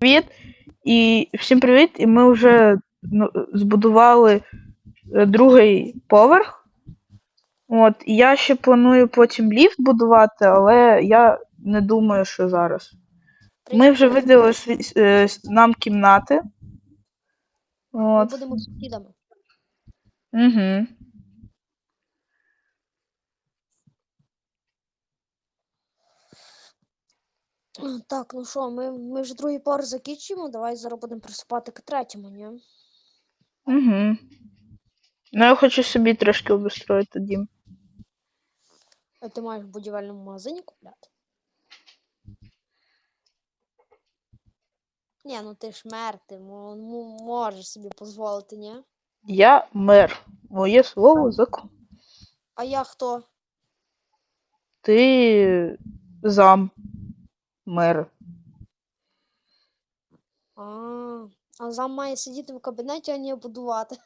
Привіт. І всім привіт. І ми вже ну, збудували е, другий поверх. От, і я ще планую потім ліфт будувати, але я не думаю, що зараз. Ми вже виділили сві- е, с- нам кімнати. Ми От. будемо сусідами. Угу. Так, ну що, ми, ми вже другий пар закінчимо. Давай зараз будемо приступати к третьому, ні? Угу. Ну, я хочу собі трошки обустроїти дім. А ти маєш в будівельному магазині купляти? Ні, ну ти ж мер, ти мо- можеш собі дозволити, ні? Я мер. Моє слово закон. А я хто? Ти зам мера. А, а зам має сидіти в кабінеті, а не будувати.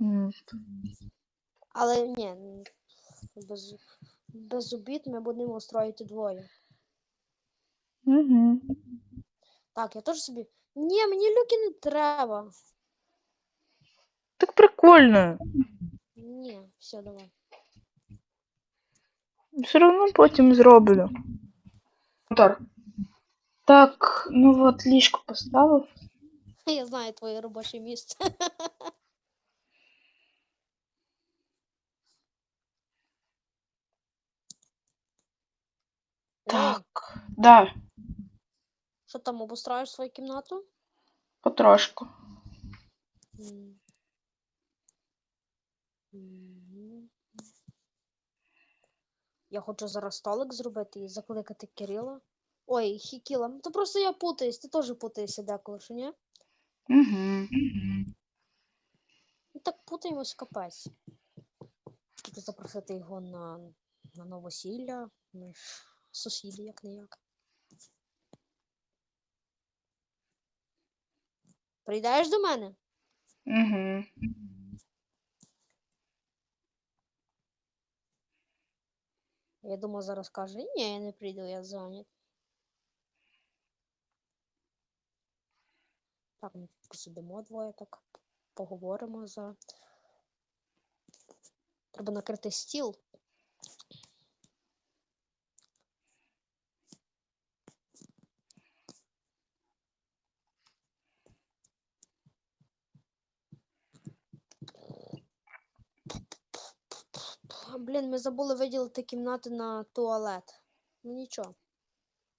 М. Але ні, без, без обід ми будемо устроїти двоє. Угу. Так, я теж собі. Ні, мені люки не треба. Так прикольно. Ні, все, давай. Все одно потім зроблю. Мотор. Так, ну от ліжко поставив. Я знаю твоє робоче місце. О, Так, да, Що там обустраєш свою кімнату? потрошку. М. Мгм. Я хочу зараз столик зробити і закликати Кирила. Ой, Хікіла, ну то просто я путаюсь, ти теж путаєшся деколи, що ні? Угу. Ну так путаємось капець. Хочу запросити його на, на новосілля. Ми ж сусіди, як не як. Прийдеш до мене? Угу. Я думаю, зараз каже, ні, я не прийду, я занят. Так, ми посидимо двоє, так поговоримо за. Треба накрити стіл. А, Блін, ми забули виділити кімнати на туалет. Ну нічого.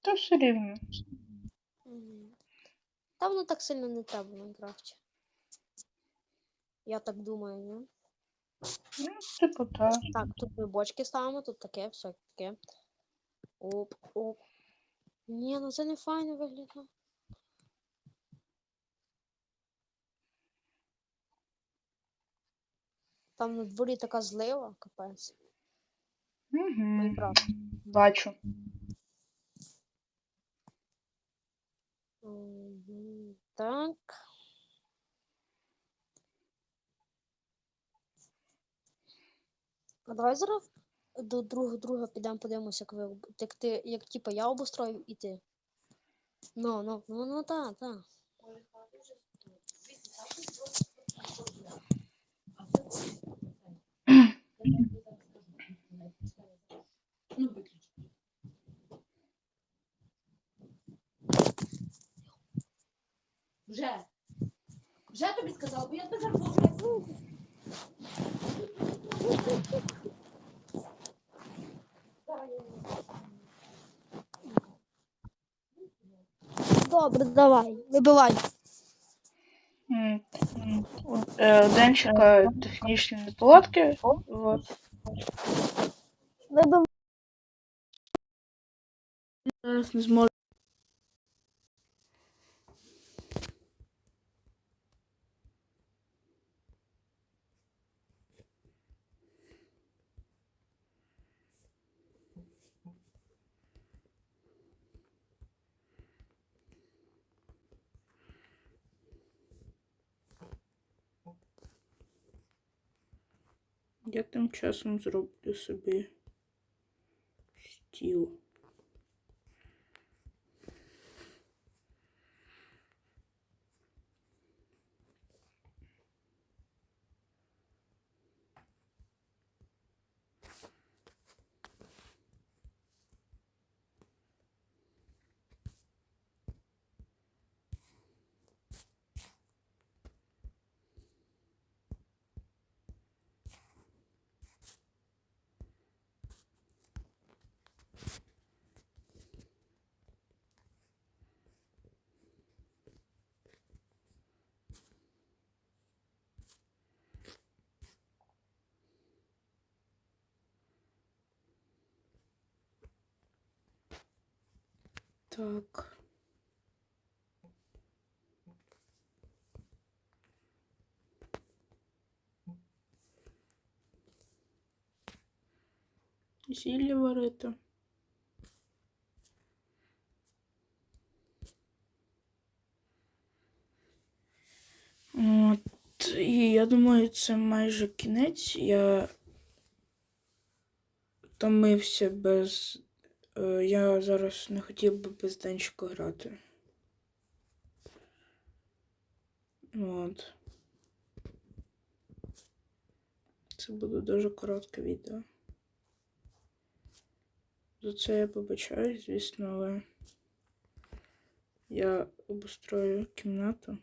Та все рівно. Та воно так сильно не треба в Майнкрафті. Я так думаю, ні? Ну, типу, так. Так, тут ми бочки ставимо, тут таке, все таке. Оп, оп. Ні, ну це не файно виглядає. Там на дворі така злива, капець. Угу. Майнкрафт. Бачу. Мгм, Так. А давай зараз до другого друга підемо подивимося, як ви об- як ти, як типа я обустроїв і ти. Ну, ну, ну, ну, та, та. Вже. Вже тобі сказала, бо я тебе зараз руку. Добре, давай, вибивай. М. Е, День чекає технічні неполадки. От. Вибивай. Зараз не зможу. Я тим часом зроблю собі стіл. Так. Зілля варити. От, і я думаю, це майже кінець. Я втомився без. Е, Я зараз не хотів би без денчика грати. От. Це буде дуже коротке відео. За це я побачаюсь, звісно, але я обустрою кімнату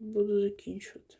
і буду закінчувати.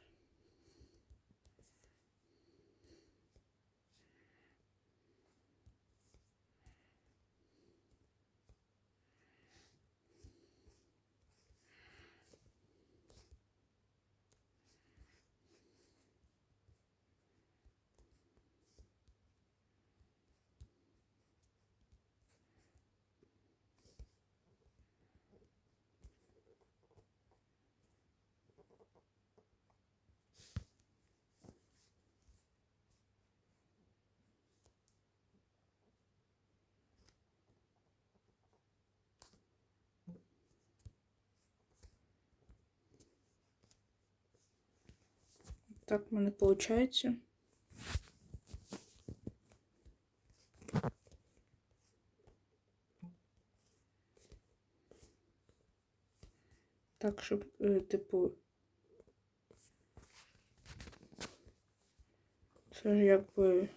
Так в мене виходить. Так, щоб, е, типу. Це ж якби.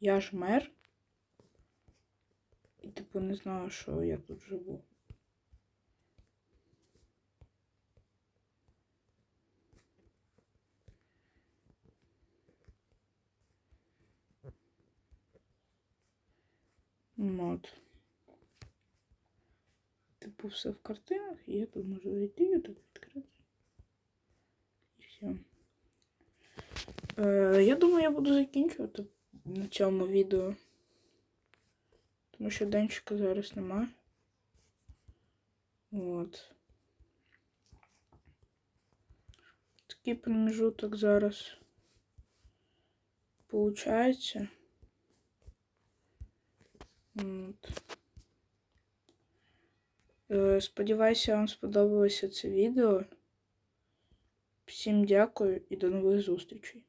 Я ж мер. І типу не знаю, що я тут живу. От. Типу все в картинах, і я тут можу зайти і так відкрити. І все. Е, я думаю, я буду закінчувати на цьому відео. Тому що денчика зараз нема. От. Такий проміжуток зараз получається. От. Е, Сподіваюся, вам сподобалося це відео. Всім дякую і до нових зустрічей.